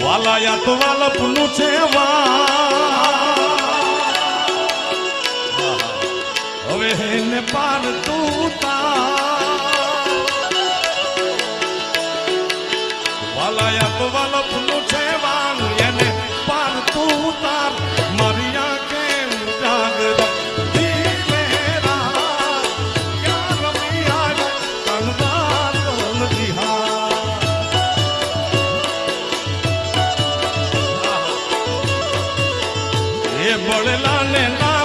વાલાયા તો વાલપનું છે હવે એને પાર તું વાલાયા તો વાલપનું છે বলে লালে লাল